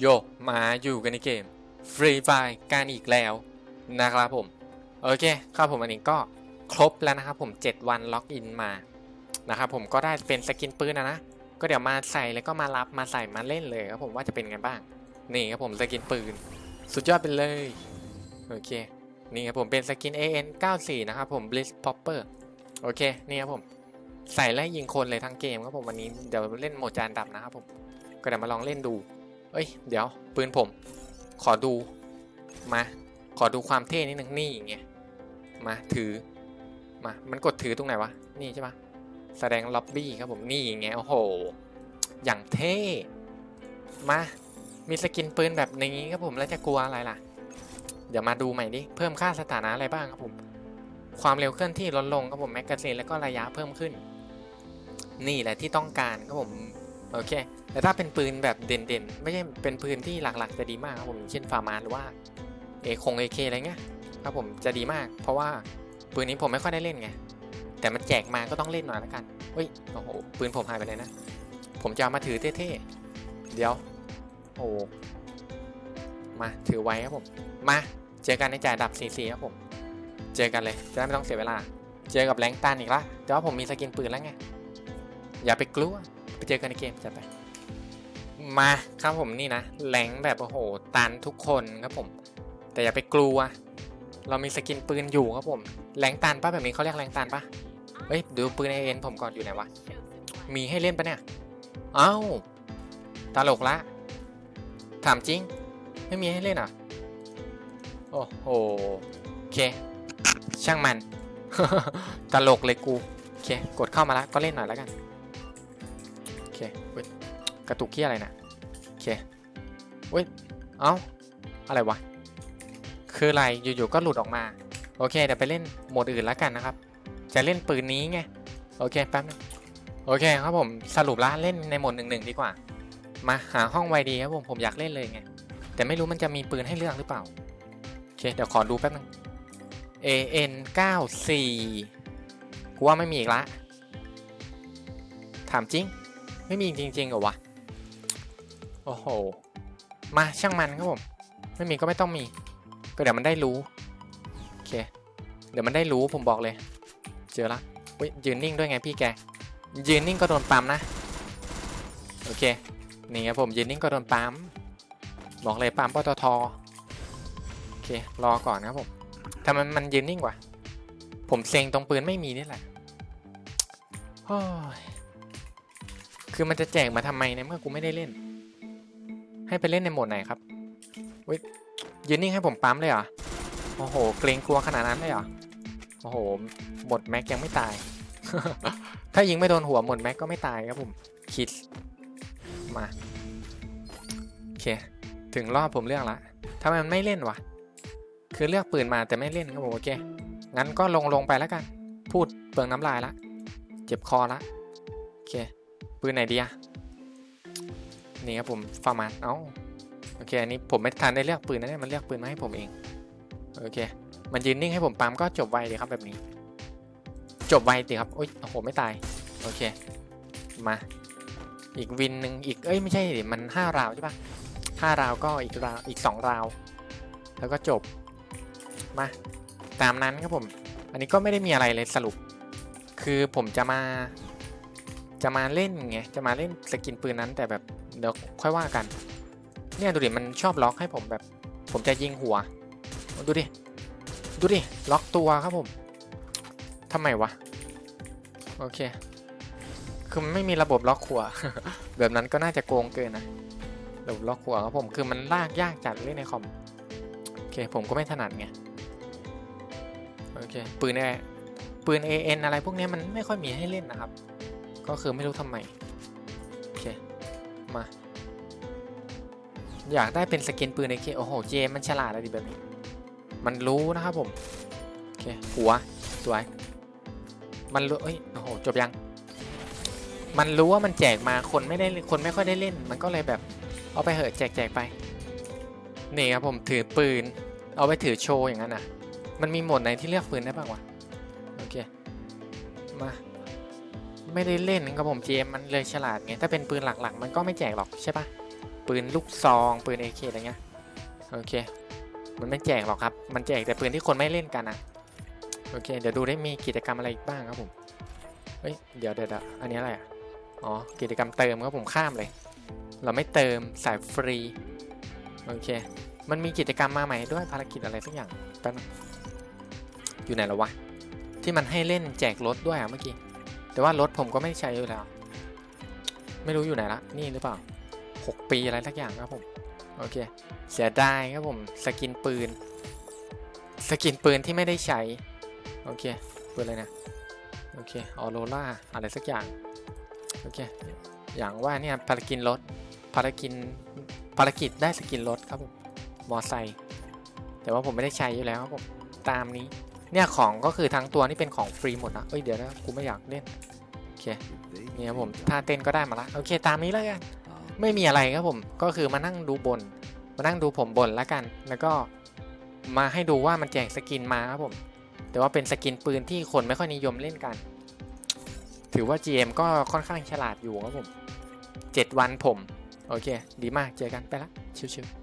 โยมาอยู่กันในเกม Free Fire กันอีกแล้วนะครับผม โอเคครับผมอันนี้ก็ครบแล้วนะครับผม 7 วันล็อกอินมานะครับผมก็ได้เป็นสกินปืนนะนะ ก็เดี๋ยวมาใส่แล้วก็มารับมาใส่มาเล่นเลยครับผมว่าจะเป็นไงบ้าง นี่ครับผมสกินปืน สุดยอดไปเลย โอเค นี่ครับผมเป็นสกิน AN 94นะครับผม Blitz Popper โอเค นี่ครับผม ใส่แล้วยิงคนเลยทั้งเกมครับผมวันนี้เดี๋ยวเล่นโหมดจานดับนะครับผม ก็เดี๋ยวมาลองเล่นดู เอ้ย เดี๋ยว ปืนผม ขอดูมา ขอดูความเท่นิดนึงนี่ไงมาถือมา มันกดถือตรงไหนวะ นี่ใช่ปะแสดงล็อบบี้ครับผมนี่ไงโอ้โห อย่างเท่มา มีสกินปืนแบบนี้ครับผมแล้วจะกลัวอะไรล่ะ เดี๋ยวมาดูใหม่ดิเพิ่มค่าสถานะอะไรบ้างครับผม ความเร็วเคลื่อนที่ลดลงครับผมแมกกาซีนแล้วก็ระยะเพิ่มขึ้น นี่แหละที่ต้องการครับผม โอเค แต่ถ้าเป็นปืนแบบเด่นๆ ไม่ใช่เป็นปืนที่หลักๆ จะดีมากครับผมเช่นฟาร์มานหรือว่าเอคงเอเคอะไรเงี้ยครับผมจะดีมาก เพราะว่าปืนนี้ผมไม่ค่อยได้เล่นไง แต่มันแจกมาก็ต้องเล่นหน่อยละกันเฮ้ยโอ้โหปืนผมหายไปเลยนะ ผมจะามาถือเท่ๆ เดี๋ยว โอ้โหมาถือไว้ครับผม มาเจอกันในจ่ายดับซีครับผม เจอกันเลยจะได้ไม่ต้องเสียเวลา เจอกับแรงตันอีกละแต่ว่าผมมีสกินปืนแล้วไงอย่าไปกลัว ไปเจอกันในเกมจัดไป มาครับผมนี่นะแรงแบบโอ้โหตันทุกคนครับผม แต่อย่าไปกลัว เรามีสกินปืนอยู่ครับผมแรงตันปะแบบนี้เขาเรียกแรงตันปะเฮ้ยดูปืนเอ็นผมก่อนอยู่ไหนวะมีให้เล่นปะเนี่ยเอ้าตลกละ ถามจริง ไม่มีให้เล่นอะ โอ้โหโอเค ช่างมัน ตลกเลยกู โอเค กดเข้ามาแล้วก็เล่นหน่อยแล้วกัน เคเว้ยกระตุกเคี้ยอะไรนะโอเคเว้ยเอ้าอะไรวะ คืออะไรอยู่ๆก็หลุดออกมา โอเคเดี๋ยวไปเล่นโหมดอื่นแล้วกันนะครับ จะเล่นปืนนี้ไง โอเคแป๊บนึงโอเคครับผมสรุปละเล่นในโหมดหนึ่งหนึ่งดีกว่า มาหาห้องไวดีครับผมผมอยากเล่นเลยไง แต่ไม่รู้มันจะมีปืนให้เลือกหรือเปล่า โอเคเดี๋ยวขอดูแป๊บนึง AN 94กูว่าไม่มีอีกละ ถามจริง ไม่มีจริงๆเหรอวะ โอ้โห มาช่างมันครับผม ไม่มีก็ไม่ต้องมี ก็เดี๋ยวมันได้รู้ โอเค เดี๋ยวมันได้รู้ผมบอกเลย เจอละเฮ้ยยืนนิ่งด้วยไงพี่แก ยืนนิ่งก็โดนปั๊มนะ โอเค นี่ครับผมยืนนิ่งก็โดนปั๊ม บอกเลยปั๊มปตท โอเค รอก่อนครับผมทำไมมันยืนนิ่งกว่าผมเซ็งตรงปืนไม่มีนี่แหละโอ้ย คือมันจะแจกมาทำไมในเมื่อกูไม่ได้เล่น ให้ไปเล่นในโหมดไหนครับเว้ยยืนนิ่งให้ผมปั๊มเลยเหรอ โอ้โห เกรงกลัวขนาดนั้นเลยเหรอ โอ้โห หมดแม็กยังไม่ตาย ถ้ายิงไม่โดนหัวหมดแม็กก็ไม่ตายครับผม คิด มา โอเค ถึงรอบผมเลือกละทำไมมันไม่เล่นวะ คือเลือกปืนมาแต่ไม่เล่นครับผมโอเค งั้นก็ลงลงไปแล้วกัน พูดเปลืองน้ำลายละ เจ็บคอละ ปืนไหนดีอะนี่ครับผมฟาร์มันเอ้าโอเคอันนี้ผมไม่ทันได้เลือกปืนนะเนี่ยมันเลือกปืนมาให้ผมเองโอเค มันยืนนิ่งให้ผมปั๊มก็จบไวเลยครับแบบนี้ จบไวสิครับโอ้ยโอ้โหไม่ตายโอเค มาอีกวินหนึ่งอีกเอ้ยไม่ใช่ดิมันห้าราวใช่ปะห้าราวก็อีกราวอีกสองราว แล้วก็จบมาตามนั้นครับผม อันนี้ก็ไม่ได้มีอะไรเลยสรุป คือผมจะมา จะมาเล่นไง จะมาเล่นสกินปืนนั้นแต่แบบเดี๋ยวค่อยว่ากัน เนี่ยดูดิมันชอบล็อกให้ผมแบบ ผมจะยิงหัว ดูดิ ดูดิ ล็อกตัวครับผมทำไมวะ โอเค คือมันไม่มีระบบล็อกหัว แบบนั้นก็น่าจะโกงเกินนะ ระบบล็อกหัวครับผมคือมันลากยากจัดเล่นในคอม โอเค ผมก็ไม่ถนัดไง โอเค ปืนแอปืน AN อะไรพวกนี้มันไม่ค่อยมีให้เล่นนะครับ ก็คือไม่รู้ทำไม โอเค มา อยากได้เป็นสกินปืน AK โอ้โห เจมันฉลาดอะไรดีแบบนี้ มันรู้นะครับผม โอเค หัว สวย มันรู้เอ้ย โอ้โห จบยัง มันรู้ว่ามันแจกมาคนไม่ได้คนไม่ค่อยได้เล่น มันก็เลยแบบ เอาไปเหอะแจกแจกไป นี่ครับผมถือปืน เอาไปถือโชว์อย่างนั้นนะมันมีโหมดไหนที่เลือกปืนได้บ้างวะ โอเค มา ไม่ได้เล่นครับผมเจมมันเลยฉลาดไง ถ้าเป็นปืนหลักๆ มันก็ไม่แจกหรอกใช่ปะปืนลูกซองปืน AK อะไรเงี้ยโอเค มันไม่แจกหรอกครับ มันแจกแต่ปืนที่คนไม่เล่นกันอะโอเค เดี๋ยวดูได้มีกิจกรรมอะไรอีกบ้างครับผมเฮ้ยเดี๋ยวเดี๋ยวเดี๋ยวอันนี้อะไรอะอ๋อกิจกรรมเติมครับผมข้ามเลย เราไม่เติมสายฟรีโอเค มันมีกิจกรรมมาใหม่ด้วยภารกิจอะไรสักอย่างแป๊บนึงอยู่ไหนแล้ววะที่มันให้เล่นแจกรถด้วยอะเมื่อกี้ แต่ว่ารถผมก็ไม่ใช้อยู่แล้ว ไม่รู้อยู่ไหนละ นี่หรือเปล่า 6 ปีอะไรสักอย่างครับผม โอเค เสียดายครับผม สกินปืน สกินปืนที่ไม่ได้ใช้ โอเค ปืนอะไรนะ โอเค ออโรล่า อะไรสักอย่าง โอเค อย่างว่าเนี่ยภารกิจรถ ภารกิจ ภารกิจได้สกินรถครับผม มอไซค์ แต่ว่าผมไม่ได้ใช้อยู่แล้วครับผม ตามนี้ เนี่ยของก็คือทั้งตัวนี่เป็นของฟรีหมดนะเอ้ยเดี๋ยวนะกูไม่อยากเล่นโอเคนี่ครับผมท่าเต้นก็ได้มาละโอเคตามนี้แล้วกันไม่มีอะไรครับผมก็คือมานั่งดูบน มานั่งดูผมบนแล้วกัน แล้วก็มาให้ดูว่ามันแจกสกินมาครับผมแต่ว่าเป็นสกินปืนที่คนไม่ค่อยนิยมเล่นกัน ถือว่า GM ก็ค่อนข้างฉลาดอยู่ครับผม 7 วันผม โอเค ดีมากเจอกันไปละ ชิวๆ